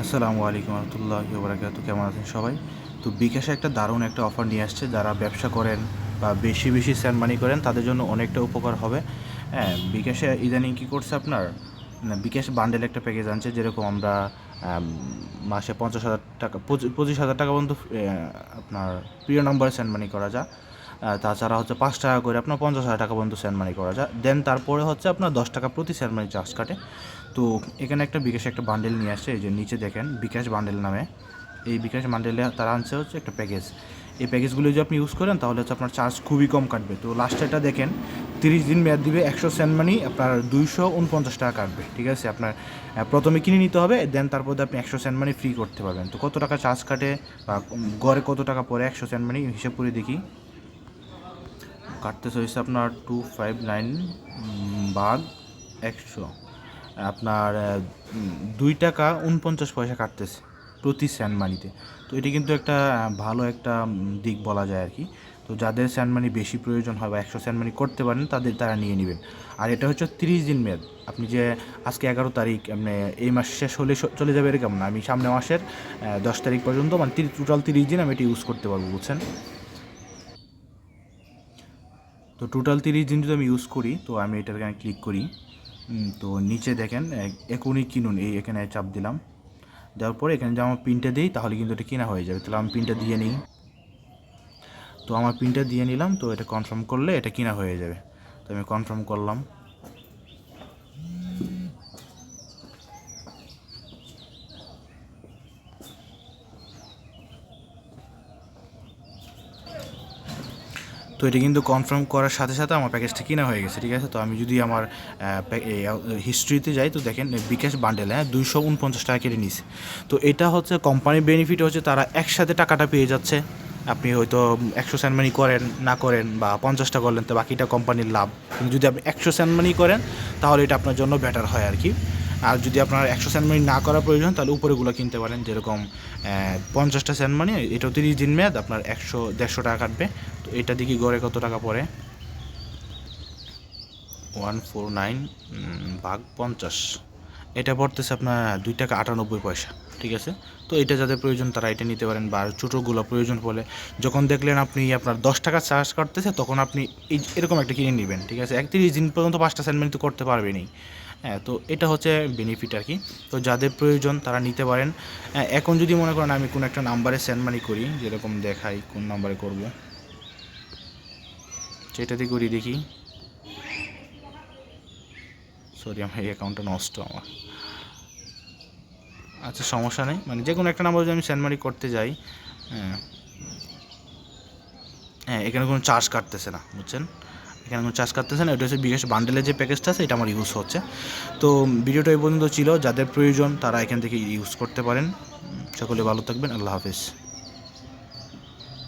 আসসালামু আলাইকুম রহমতুল্লাহ বারাকাত কেমন আছেন সবাই? তো বিকাশে একটা দারুণ একটা অফার নিয়ে আসছে। যারা ব্যবসা করেন বা বেশি বেশি স্যান্ড মানি করেন, তাদের জন্য অনেকটা উপকার হবে। হ্যাঁ বিকাশে ইদানিং কী করছে আপনার? বিকাশ বান্ডেল একটা প্যাকেজ আনছে, যেরকম আমরা মাসে পঞ্চাশ হাজার টাকা, পঁচি- পঁচিশ হাজার টাকা পর্যন্ত আপনার প্রিয় নম্বরে স্যান্ড মানি করা যায়। তাছাড়া হচ্ছে পাঁচ টাকা করে আপনার পঞ্চাশ হাজার টাকা পর্যন্ত স্যান্ড মানি করা যায়। দেন তারপরে হচ্ছে আপনার দশ টাকা প্রতি স্যান্ড মানি চার্জ কাটে। তো এখানে একটা বিকাশ একটা বান্ডেল নিয়ে আসছে এই যে নিচে দেখেন বিকাশ বান্ডেল নামে। এই বিকাশ বান্ডেলে তারা আনছে হচ্ছে একটা প্যাকেজ এই প্যাকেজগুলো যদি আপনি ইউজ করেন, তাহলে হচ্ছে আপনার চার্জ খুবই কম কাটবে। তো লাস্টে এটা দেখেন, তিরিশ দিন মেয়াদ দিবে একশো সেন্ট মানি আপনার দুইশো উনপঞ্চাশ টাকা কাটবে। ঠিক আছে? আপনার প্রথমে কিনে নিতে হবে দেন তারপর আপনি একশো সেন্ট মানি ফ্রি করতে পারবেন। তো কত টাকা চার্জ কাটে বা গড়ে কত টাকা পরে একশো সেন্ট মানি হিসেব করে দেখি। কাটতে হয়েছে আপনার টু ফাইভ নাইন বাঘ একশো। আপনার দুই টাকা উনপঞ্চাশ পয়সা কাটতেছে প্রতি স্যান্ড মানিতে। তো এটি কিন্তু একটা ভালো একটা দিক বলা যায় আর কি। তো যাদের স্যান্ড মানি বেশি প্রয়োজন হয় বা একশো স্যান্ড মানি করতে পারেন, তাদের তারা নিয়ে নেবেন। আর এটা হচ্ছে তিরিশ দিন মেয়াদ। আপনি যে আজকে এগারো তারিখ মানে এই মাস শেষ হলে চলে যাবে এরকম না আমি সামনে মাসের দশ তারিখ পর্যন্ত মানে টোটাল তিরিশ দিন আমি এটি ইউজ করতে পারব, বুঝছেন? তো টোটাল তিরিশ দিন যদি আমি ইউজ করি, তো আমি এটার এখানে ক্লিক করি। তো নিচে দেখেন এখনই কিনুন, এই এখানে চাপ দিলাম। দেওয়ার পরে এখানে যদি আমার পিনটা দিই, তাহলে কিন্তু এটা কেনা হয়ে যাবে। তাহলে আমি পিনটা দিয়ে নিই। তো আমার পিনটা দিয়ে নিলাম, তো এটা কনফার্ম করলে এটা কেনা হয়ে যাবে। তো আমি কনফার্ম করলাম। তো এটা কিন্তু কনফার্ম করার সাথে সাথে আমার প্যাকেজটা কিনা হয়ে গেছে, ঠিক আছে? তো আমি যদি আমার হিস্ট্রিতে যাই, তো দেখেন বিকাশ বান্ডেল হ্যাঁ দুইশো উনপঞ্চাশ টাকা কেটে নিছে তো এটা হচ্ছে কোম্পানির বেনিফিট হচ্ছে তারা একসাথে টাকাটা পেয়ে যাচ্ছে। আপনি হয়তো একশো সেন্টমানি করেন, না করেন, বা পঞ্চাশটা করলেন, তো বাকিটা কোম্পানির লাভ। কিন্তু যদি আপনি একশো সেন্টমানি করেন, তাহলে এটা আপনার জন্য বেটার হয় আর কি। আর যদি আপনার একশো সেন্টমানি না করা প্রয়োজন, তাহলে উপরেগুলো কিনতে পারেন, যেরকম পঞ্চাশটা সেন্টমানি এটাও তিরিশ দিন মেয়াদ, আপনার একশো, দেড়শো টাকা কাটবে। তো এটা দেখি গড়ে কত টাকা পড়ে? ওয়ান ফোর নাইন ভাগ পঞ্চাশ। এটা পড়তেছে আপনার দুই টাকা আটানব্বই পয়সা ঠিক আছে? তো এটা যাদের প্রয়োজন তারা এটা নিতে পারেন বা ছোটোগুলো প্রয়োজন পড়লে। যখন দেখলেন আপনি আপনার দশ টাকা চার্জ কাটতেছে তখন আপনি এই এরকম একটা কিনে নেবেন ঠিক আছে? একত্রিশ দিন পর্যন্ত পাঁচটা সেন্টমেন্ট তো করতে পারবেনই। হ্যাঁ তো এটা হচ্ছে বেনিফিট আর কি। তো যাদের প্রয়োজন তারা নিতে পারেন। হ্যাঁ, এখন যদি মনে করেন আমি কোনো একটা নাম্বারে সেন্ড মানি করি যেরকম দেখাই কোন নাম্বারে করব। সেটাতে করি দেখি। সরি আমার এই অ্যাকাউন্টটা নষ্ট আমার। আচ্ছা সমস্যা নেই। মানে যে কোনো একটা নাম্বার যদি আমি সেন্ড মানি করতে যাই হ্যাঁ। হ্যাঁ এখানে কোনো চার্জ কাটতেছে না, বুঝছেন? এখানে কোনো চার্জ কাটতেছে না, এটা হচ্ছে বিকাশ বান্ডেলের যে প্যাকেজটা আছে, এটা আমার ইউজ হচ্ছে। তো ভিডিওটা এই পর্যন্ত ছিল। যাদের প্রয়োজন, তারা এখান থেকে ইউজ করতে পারেন। সকলে ভালো থাকবেন। আল্লাহ হাফিজ।